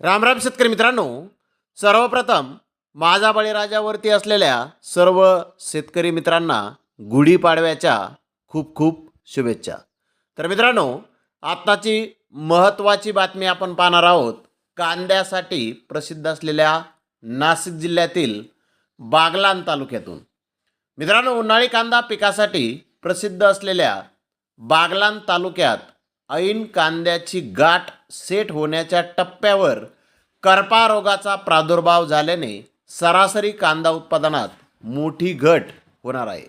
रामराम शेतकरी मित्रांनो. सर्वप्रथम माझा बळीराजावरती असलेल्या सर्व शेतकरी मित्रांना गुढीपाडव्याच्या खूप खूप शुभेच्छा. तर मित्रांनो आत्ताची महत्त्वाची बातमी आपण पाहणार आहोत. कांद्यासाठी प्रसिद्ध असलेल्या नाशिक जिल्ह्यातील बागलान तालुक्यातून. मित्रांनो उन्हाळी कांदा पिकासाठी प्रसिद्ध असलेल्या बागलान तालुक्यात ऐन कांद्याची गाठ सेट होण्याच्या टप्प्यावर करपा रोगाचा प्रादुर्भाव झाल्याने सरासरी कांदा उत्पादनात मोठी घट होणार आहे.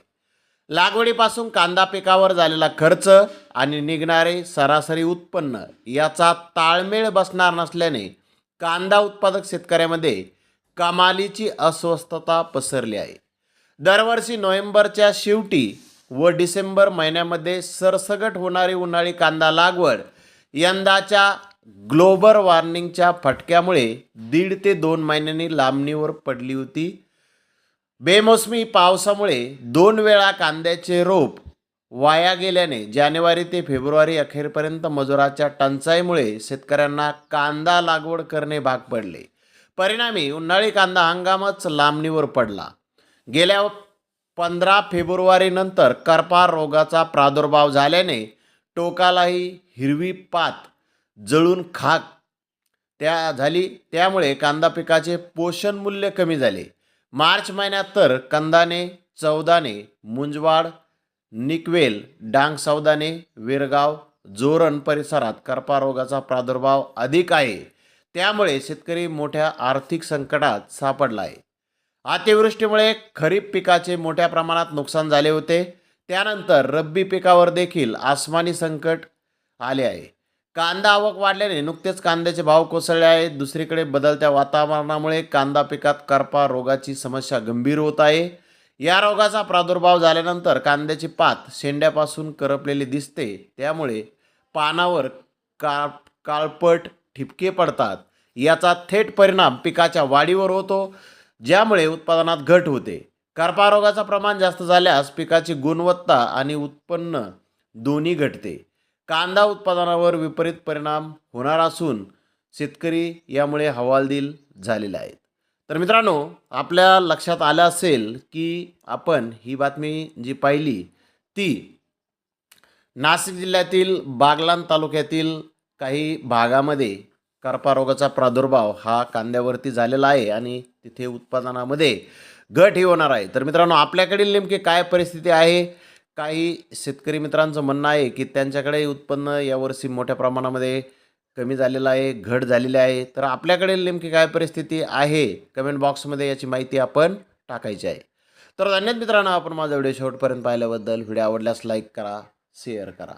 लागवडीपासून कांदा पिकावर झालेला खर्च आणि निघणारे सरासरी उत्पन्न याचा ताळमेळ बसणार नसल्याने कांदा उत्पादक शेतकऱ्यामध्ये कमालीची अस्वस्थता पसरली आहे. दरवर्षी नोव्हेंबरच्या शेवटी व डिसेंबर महिन्यामध्ये सरसगट होणारी उन्हाळी कांदा लागवड यंदाच्या ग्लोबल वॉर्मिंगच्या फटक्यामुळे दीड ते दोन महिन्यांनी लांबणीवर पडली होती. बेमोसमी पावसामुळे दोन वेळा कांद्याचे रोप वाया गेल्याने जानेवारी ते फेब्रुवारी अखेरपर्यंत मजुराच्या टंचाईमुळे शेतकऱ्यांना कांदा लागवड करणे भाग पडले. परिणामी उन्हाळी कांदा हंगामच लांबणीवर पडला. गेल्या पंधरा फेब्रुवारीनंतर करपार रोगाचा प्रादुर्भाव झाल्याने टोकालाही हिरवी पात जळून खाक त्या झाली. त्यामुळे कांदा पिकाचे पोषण मूल्य कमी झाले. मार्च महिन्यात तर कंदाने चौदाने मुंजवाड निकवेल डांग सौदाने विरगाव जोरण परिसरात करपा रोगाचा प्रादुर्भाव अधिक आहे. त्यामुळे शेतकरी मोठ्या आर्थिक संकटात सापडला आहे. अतिवृष्टीमुळे खरीप पिकाचे मोठ्या प्रमाणात नुकसान झाले होते. त्यानंतर रब्बी पिकावर देखील आसमानी संकट आले आहे. कांदा आवक वाढल्याने नुकतेच कांद्याचे भाव कोसळले आहेत. दुसरीकडे बदलत्या वातावरणामुळे कांदा पिकात करपा रोगाची समस्या गंभीर होत आहे. या रोगाचा प्रादुर्भाव झाल्यानंतर कांद्याची पात शेंड्यापासून करपलेली दिसते. त्यामुळे पानावर का काळपट ठिपके पडतात. याचा थेट परिणाम पिकाच्या वाढीवर होतो. ज्यामुळे उत्पादनात घट होते. कर्पारोगाचं प्रमाण जास्त झाल्यास पिकाची गुणवत्ता आणि उत्पन्न दोन्ही घटते. कांदा उत्पादनावर विपरीत परिणाम होणार असून शेतकरी यामुळे हवालदिल झालेले आहेत. तर मित्रांनो आपल्या लक्षात आलं असेल की आपण ही बातमी जी पाहिली ती नाशिक जिल्ह्यातील बागलान तालुक्यातील काही भागामध्ये करपा रोगाचा प्रादुर्भाव हा कांद्यावरती झालेला आहे आणि तिथे उत्पादनामध्ये घट ही होणार आहे. तर मित्रांनो आपल्याकडील नेमकी काय परिस्थिती आहे? काही शेतकरी मित्रांचं म्हणणं आहे की त्यांच्याकडे उत्पन्न यावर्षी मोठ्या प्रमाणामध्ये कमी झालेलं आहे घट झालेली आहे. तर आपल्याकडे नेमकी काय परिस्थिती आहे? कमेंट बॉक्समध्ये याची माहिती आपण टाकायची आहे. तर धन्यवाद मित्रांनो आपण माझा व्हिडिओ शेवटपर्यंत पाहिल्याबद्दल. व्हिडिओ आवडल्यास लाईक करा शेअर करा.